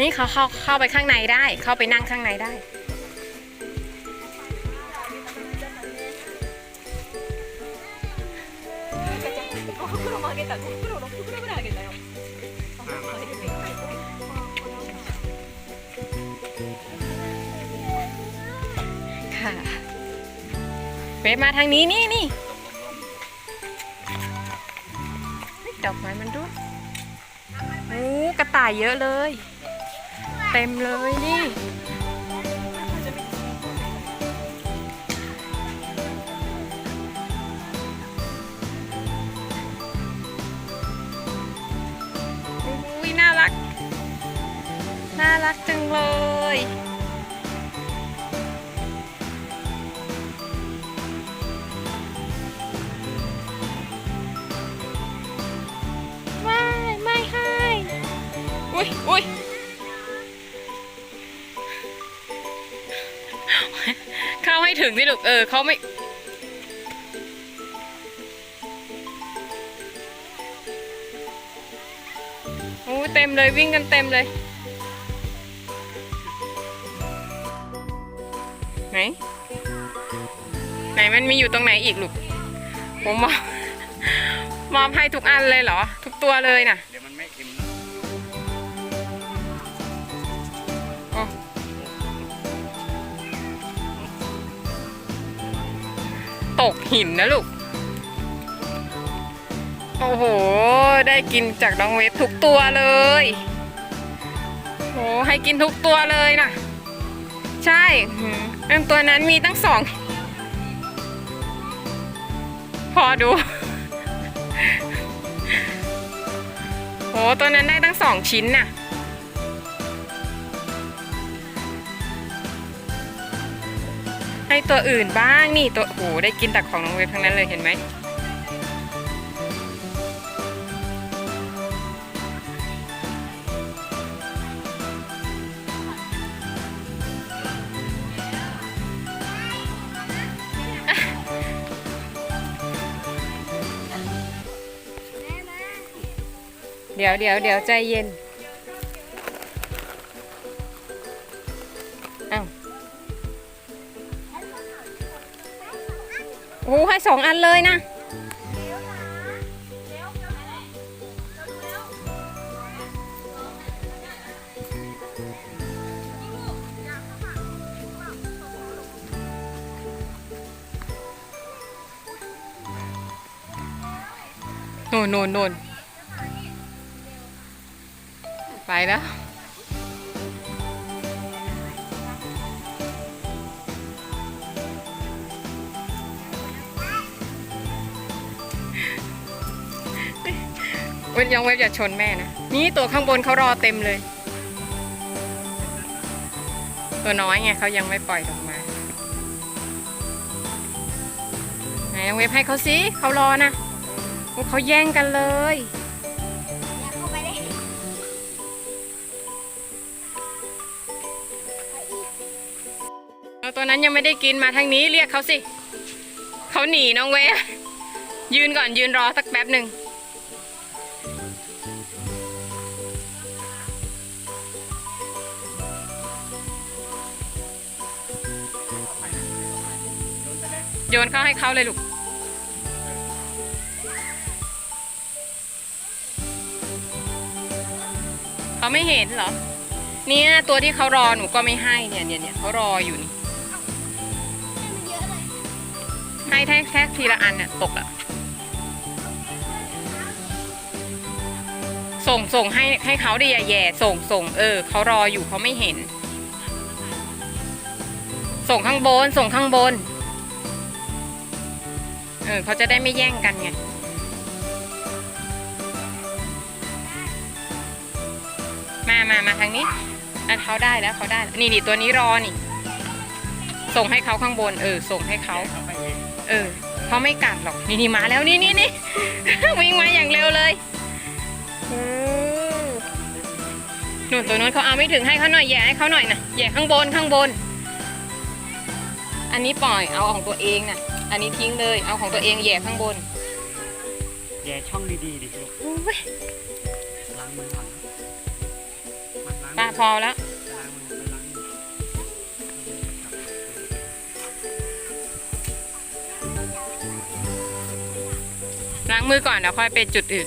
นี่เขาเข้าเข้าไปข้างในได้ เข้าไปนั่งข้างในได้ ค่ะ เวฟมาทางนี้นี่นี่ดอกไม้มันด้โอ้กระต่ายเยอะเลย เต็มเลยนี่ อุ้ยน่ารัก น่ารักจังเลยไม่ไม่ให้อุ้ยอุ้ย งสิลูก เออเขาไม่ โอ้เต็มเลยวิ่งกันเต็มเลย ไหน ไหนมันมีอยู่ตรงไหนอีกลูก ผมมอบมอบให้ทุกอันเลยเหรอ ทุกตัวเลยน่ะ ตกหินนะลูก โอ้โห ได้กินจากน้องเวฟทุกตัวเลย โอ้ให้กินทุกตัวเลยนะใช่หืมอันตัวนั้นมีตั้งสอง พอดูโหตัวนั้นได้ตั้งสองชิ้นน่ะ ตัวอื่นบ้างนี่ตัวโอ้โหได้กินแต่ของน้องเวฟทั้งนั้นเลยเห็นไหมเดี๋ยวเดี๋ยวเดี๋ยวใจเย็น อ้าว อ้ให้สองอันเลยนะโน่นโน่นโน่นไปแล้ว ว้ยยังเว็บอย่าชนแม่นะ นี่ตัวข้างบนเขารอเต็มเลย ตัวน้อยไงเขายังไม่ปล่อยออกมาไหนยังเว็บให้เขาสิเขารอนะโอ้เขาแย่งกันเลยเอาตัวนั้นยังไม่ได้กินมาทางนี้เรียกเขาสิ เขาหนีน้องเวฟยืนก่อนยืนรอสักแป๊บหนึ่ง โยนเข้าให้เขาเลยลูก เขาไม่เห็นเหรอ เนี่ยตัวที่เขารอหนูก็ไม่ให้เนี่ยเนี่ยเนี่ยเขารออยู่นี่ให้แค่แค่ทีละอันเนี่ยตกอะส่งส่งให้ให้เขาดิอย่าแย่ส่งส่งเออเขารออยู่เขาไม่เห็น ส่งข้างบน ส่งข้างบน เออเขาจะได้ไม่แย่งกันไงมามามาทางนี้อะเขาได้แล้วเขาได้แล้วนี่นี่ตัวนี้รอนี่ ส่งให้เขาข้างบน เออ ส่งให้เขา เออเขาไม่กัดหรอก นี่นี่มาแล้วนี่นี่นี่ วิ่งมาอย่างเร็วเลยหนุนตัวนู้นเขาเอาไม่ถึงให้เขาหน่อยแย่ให้เขาหน่อยนะแย่ข้างบนข้างบน อันนี้ปล่อยเอาของตัวเองนะ อันนี้ทิ้งเลย เอาของตัวเองแย่ข้างบน แย่ช่องดีๆดิลูกล้างมือก่อนงป้าพอแล้วล้างมือก่อนเดี๋ยวค่อยไปจุดอื่น